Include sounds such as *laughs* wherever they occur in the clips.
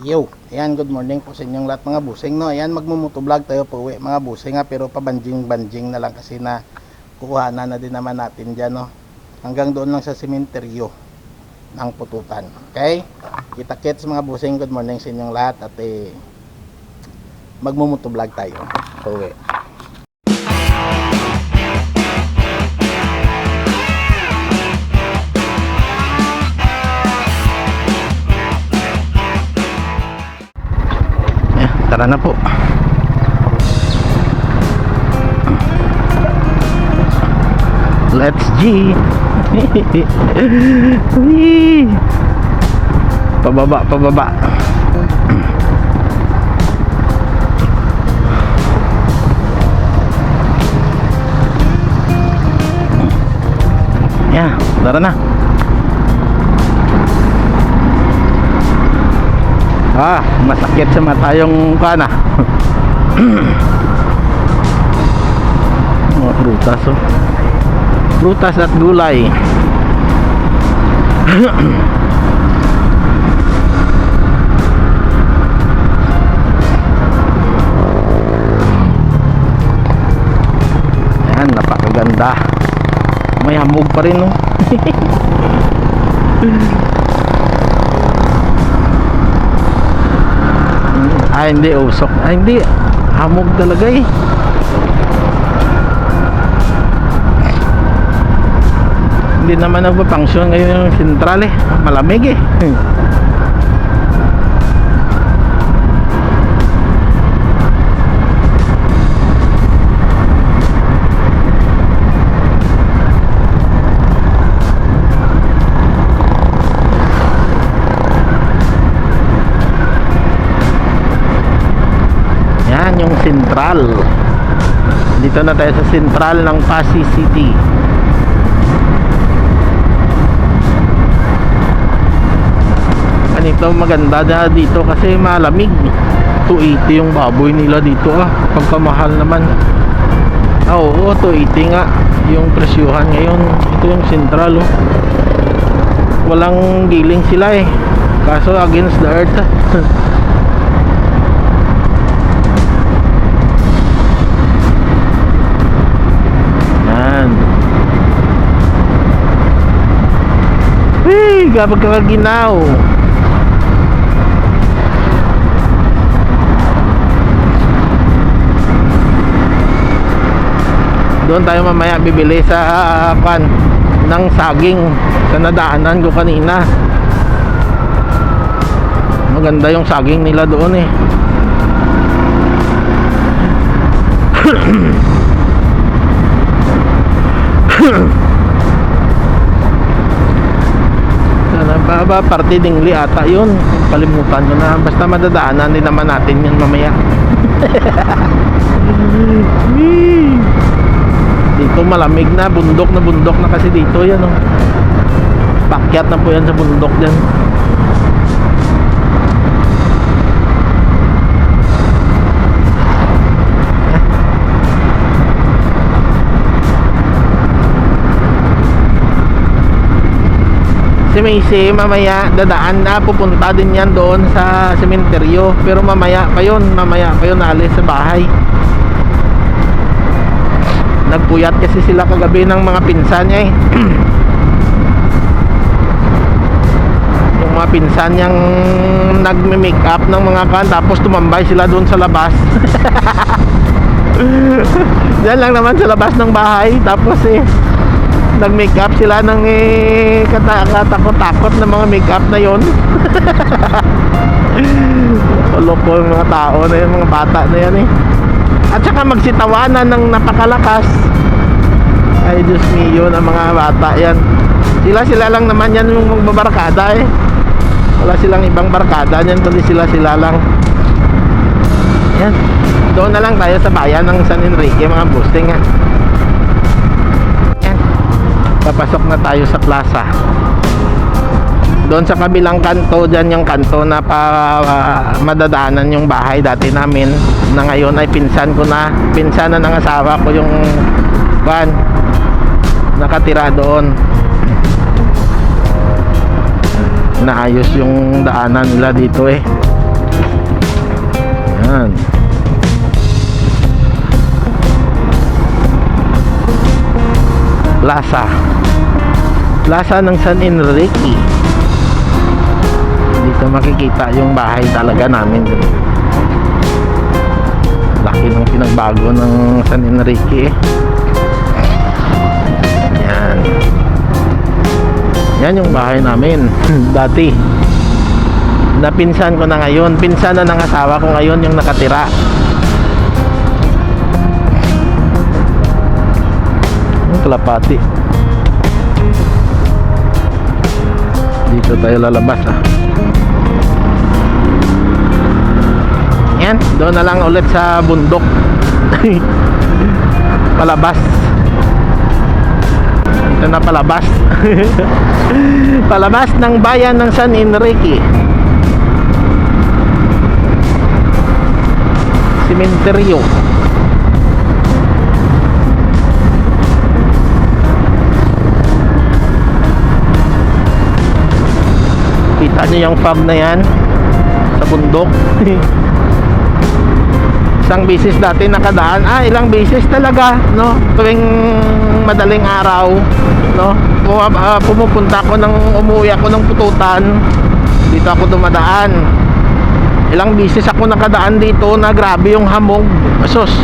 Yo, ayan, good morning po sa inyong lahat mga busing, no? Ayan, magmumuto-vlog tayo po uwi, mga busing ha, pero pabanjing-banjing na lang kasi na kukuhanan na din naman natin dyan, no? Hanggang doon lang sa sementeryo ng pututan, okay? Kita-kits mga busing, good morning sa inyong lahat at eh, magmumuto-vlog tayo uwi. Tara na po. Let's G. *laughs* Pababa, pababa. Yeah, tara na. Ah, masakit sa mata yung kana. Mga *clears throat* prutas oh. Prutas at gulay. *clears throat* Ayan, napakaganda. May hamog pa rin oh. *laughs* Ah, hindi usok. Ah, hindi. Hamog talaga eh. Hindi naman nagpa-function ngayon yung sentral eh. Malamig eh. *laughs* Yan yung sentral. Dito na tayo sa sentral ng Pasig City. Ganito maganda na dito kasi malamig. 280 yung baboy nila dito ah. Pagkamahal naman. Ah, oo, 280 nga yung presyuhan ngayon. Ito yung sentral oh. Walang giling sila eh. Kaso against the earth *laughs* Hey, kapag kakaginaw. Doon tayo mamaya bibili sa uh, kan ng saging sa nadaanan ko kanina. Maganda yung saging nila doon eh. Sana *clears throat* ba? Parte dingli ata yun. Kalimutan ko na. Basta madadaanan din naman natin yun mamaya! *laughs* Dito malamig na. Bundok na bundok na kasi dito yan oh. Pakyat na po yan sa bundok dyan Si Macy mamaya dadaan. Na pupunta din yan doon sa sementeryo. Pero mamaya pa yun mamaya pa yun alis sa bahay. Nagpuyat kasi sila kagabi ng mga pinsan niya eh. *clears throat* Yung mga pinsan niyang nagme-make up ng mga kan tapos tumambay sila doon sa labas. *laughs* Diyan lang naman sa labas ng bahay. Tapos eh nag-make up sila ng eh, kata- katakot-takot na mga make up na yon loko yung mga tao na yun, mga bata na yan eh. At saka magsitawanan ng napakalakas. Ay Diyos mio ng mga bata yan. Sila sila lang naman yan yung magbabarkada eh. Wala silang ibang barkada yan kundi sila sila lang. Yan. Doon na lang tayo sa bayan ng San Enrique mga boosting ha papasok na tayo sa plaza doon sa kabilang kanto dyan yung kanto na pa ah, madadaanan yung bahay dati namin na ngayon ay pinsan ko na pinsan na ng asawa ko yung van nakatira doon naayos yung daanan nila dito eh Yan. Plaza. Plaza ng San Enrique. Dito makikita yung bahay talaga namin. Laki ng pinagbago ng San Enrique. Yan. Yan yung bahay namin. Dati. Napinsan ko na ngayon. Pinsan na ng asawa ko ngayon yung nakatira. Yung kalapati. Dito tayo lalabas ah. Yan, doon na lang ulit sa bundok. *laughs* palabas. Ito na palabas. *laughs* palabas ng bayan ng San Enrique. Simenteryo. Kita niyo yung fog na yan sa bundok. *laughs* Isang bisis dati nakadaan. Ah, ilang bisis talaga, no? Tuwing madaling araw, no? Ah, pumupunta ako ng umuwi ako ng pututan. Dito ako dumadaan. Ilang bisis ako nakadaan dito na grabe yung hamog. Sus.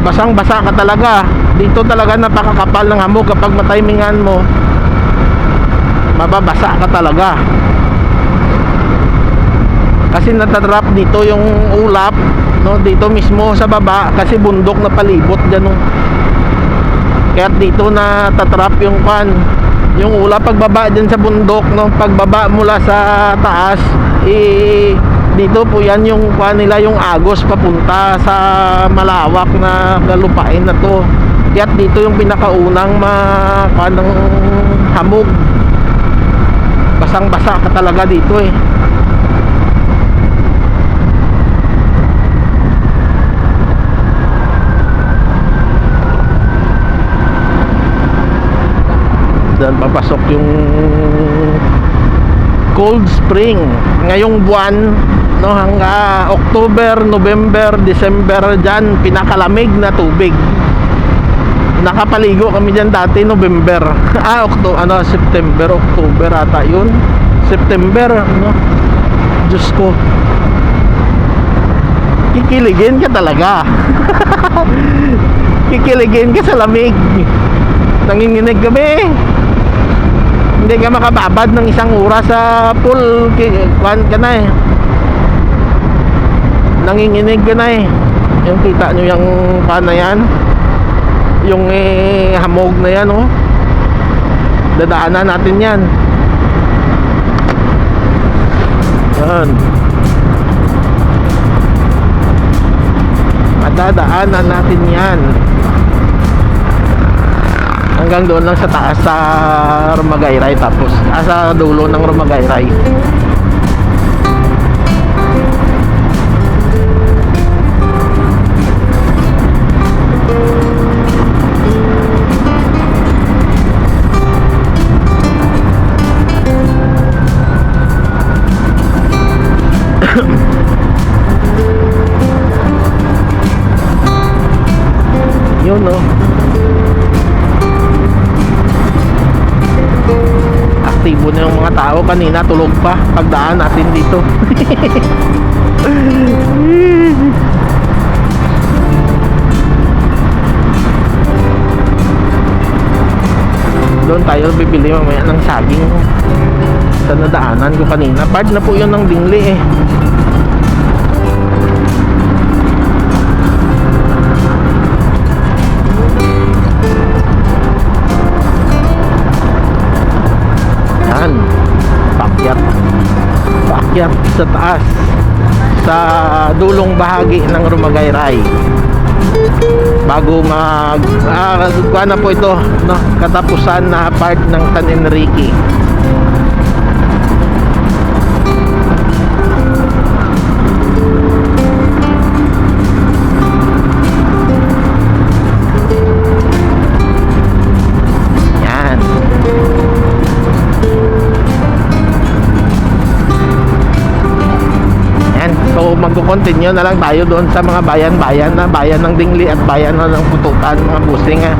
Basang-basa ka talaga. Dito talaga napakakapal ng hamog kapag matimingan mo. Mababasa ka talaga kasi natatrap dito yung ulap no dito mismo sa baba kasi bundok na palibot diyan no. kaya dito na tatrap yung pan yung ulap pagbaba diyan sa bundok no pagbaba mula sa taas eh dito po yan yung pan nila yung agos papunta sa malawak na galupain na to. Kaya dito yung pinakaunang ma ng hamog. Basang basa ka talaga dito eh Diyan papasok yung cold spring. Ngayong buwan no hangga October, November, December diyan pinakalamig na tubig. Nakapaligo kami diyan dati November. *laughs* Ah Octo ano September October ata yun. September no Diyos ko. Kikiligin ka talaga. *laughs* Kikiligin ka sa lamig. Nanginginig kami hindi ka makababad ng isang oras sa pool. Kwan ka na eh. Nanginginig ka na eh. Yung kita nyo yung kwan na yan. Yung eh, hamog na yan oh. Dadaanan natin yan. Yan. Madadaanan natin yan hanggang doon lang sa taas sa Rumagayray tapos ah, sa dulo ng Rumagayray kanina tulog pa. Pagdaan natin dito. *laughs* Doon tayo bibili mamaya ng saging. Sa nadaanan ko kanina. Part na po yun ng dingli eh pakyat sa taas sa dulong bahagi ng Rumagayray. Bago mag ah, na po ito no, katapusan na part ng San Enrique magko-continue na lang tayo doon sa mga bayan-bayan na bayan ng Dingli at bayan na ng Putukan, mga busing ha.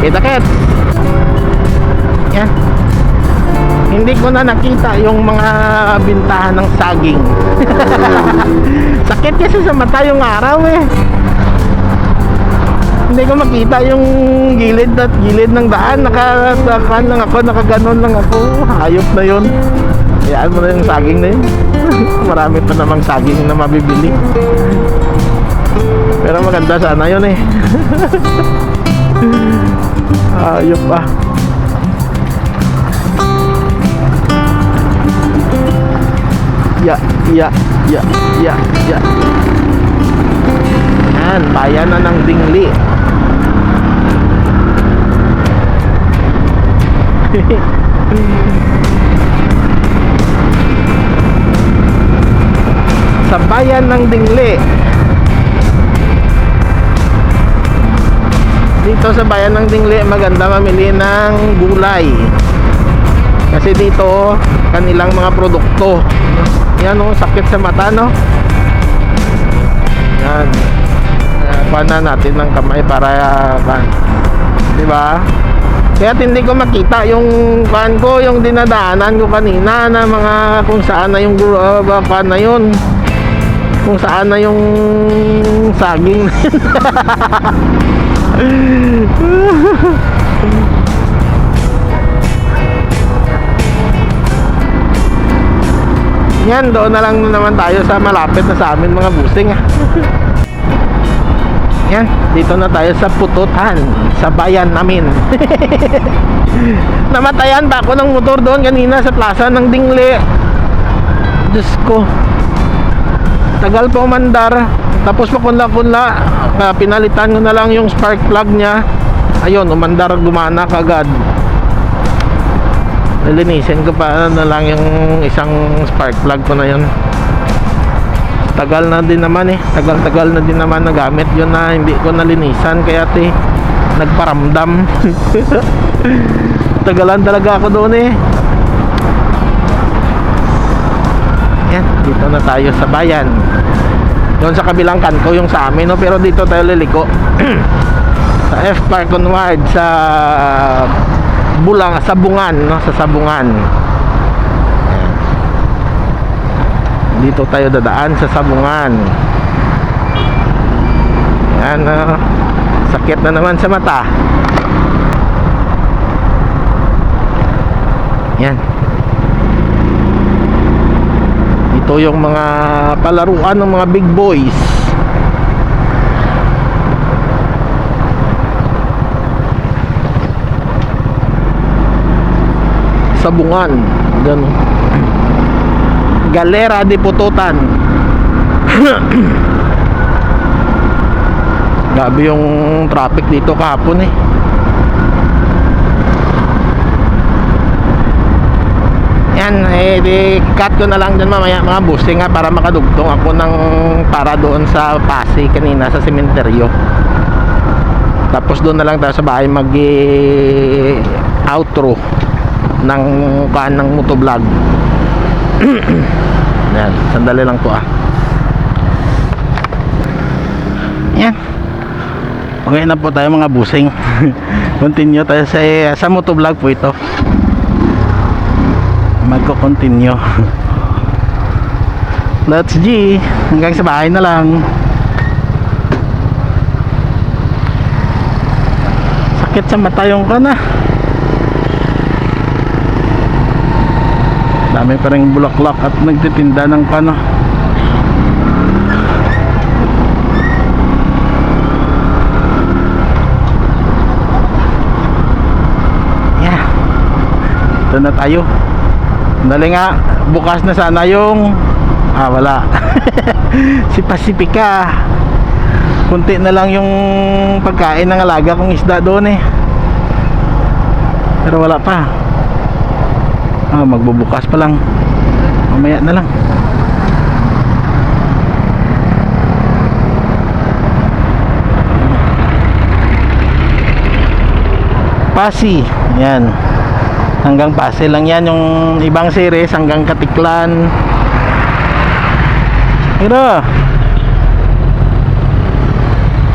Kita kets. Yan. Hindi ko na nakita yung mga bintahan ng saging. Sakit kasi sa mata yung araw eh. Hindi ko makita yung gilid at gilid ng daan. Nakatakan lang ako, nakaganon lang ako. Hayop na yun. Hayaan mo na yung saging na yun. *laughs* Marami pa namang saging na mabibili. Pero maganda sana yun eh. *laughs* Hayop pa. Ya, ya, ya, ya, ya. Yan, bayan na ng Dingli. *laughs* Sa bayan ng Dingli. Dito sa bayan ng Dingli, maganda mamili ng gulay. Kasi dito, kanilang mga produkto. Yan oh, sakit sa mata, no? Yan. Uh, kuha na natin ng kamay para uh, di ba? Kaya hindi ko makita yung kuan ko, yung dinadaanan ko kanina na mga kung saan na yung uh, kuan na yun. Kung saan na yung saging. *laughs* Yan, doon na lang naman tayo sa malapit na sa amin mga busing. ah. Yan, dito na tayo sa Pututan, sa bayan namin. *laughs* Namatayan pa ako ng motor doon kanina sa plaza ng Dingle. Diyos ko. Tagal pa umandar. Tapos makunla-kunla. Ah, pinalitan ko na lang yung spark plug niya. Ayun, umandar gumana kagad. Lilinisin ko pa na lang yung isang spark plug ko na yun. Tagal na din naman eh. Tagal-tagal na din naman nagamit yun na hindi ko nalinisan kaya te nagparamdam. *laughs* Tagalan talaga ako doon eh. Yan, dito na tayo sa bayan. Doon sa kabilang kanto yung sa amin no, pero dito tayo liliko. *clears throat* sa F Park Onward sa Bulang, Sabungan, no, sa Sabungan. Dito tayo dadaan sa Sabungan. Yan, no. sakit na naman sa mata. Yan. Ito yung mga palaruan ng mga big boys. Sabungan. Ganun. Galera de Pututan. *coughs* Grabe yung traffic dito kahapon eh. Yan, eh, di, cut ko na lang dyan mamaya mga busing nga para makadugtong ako ng para doon sa Pasig kanina sa sementeryo. Tapos doon na lang tayo sa bahay mag eh, outro ng kaan ng motovlog. *clears throat* Yan, sandali lang po ah. Yan. Okay na po tayo mga busing. *laughs* Continue tayo sa sa motovlog po ito. Magko-continue. Let's G. Hanggang sa bahay na lang. Sakit sa mata yung ka na. Dami pa rin bulaklak at nagtitinda ng kano. Yeah. Ito na tayo. Dali nga, bukas na sana yung Ah, wala. *laughs* si Pacifica. Kunti na lang yung pagkain ng alaga kong isda doon eh. Pero wala pa. Ah, magbubukas pa lang. Mamaya na lang. Pasi. Yan. Hanggang Pasi lang yan. Yung ibang series hanggang Katiklan. Mira.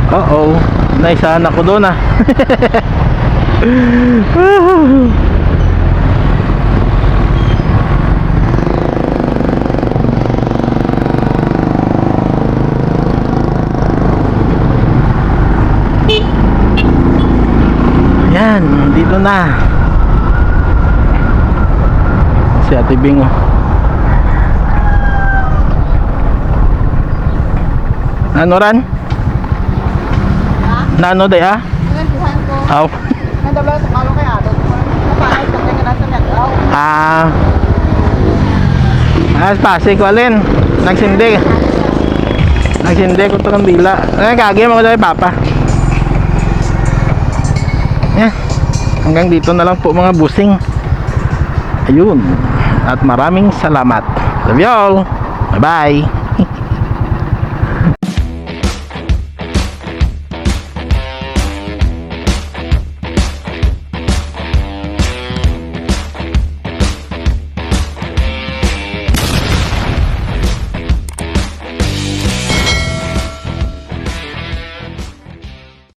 Uh-oh. Naisahan ako doon ah. *laughs* Yan, dito na. Si Ate Bing oh. Ano ran? Nano day ah? Nandihan ko. Aw. Nandabla sa na sa nagaw. Ah. Ah, pasi ko alin. Nagsindi. Nagsindi ko to kandila. Eh, kagi mo ko dahil papa. Yeah. Hanggang dito na lang po mga busing. Ayun. At maraming salamat. Love you all. Bye-bye.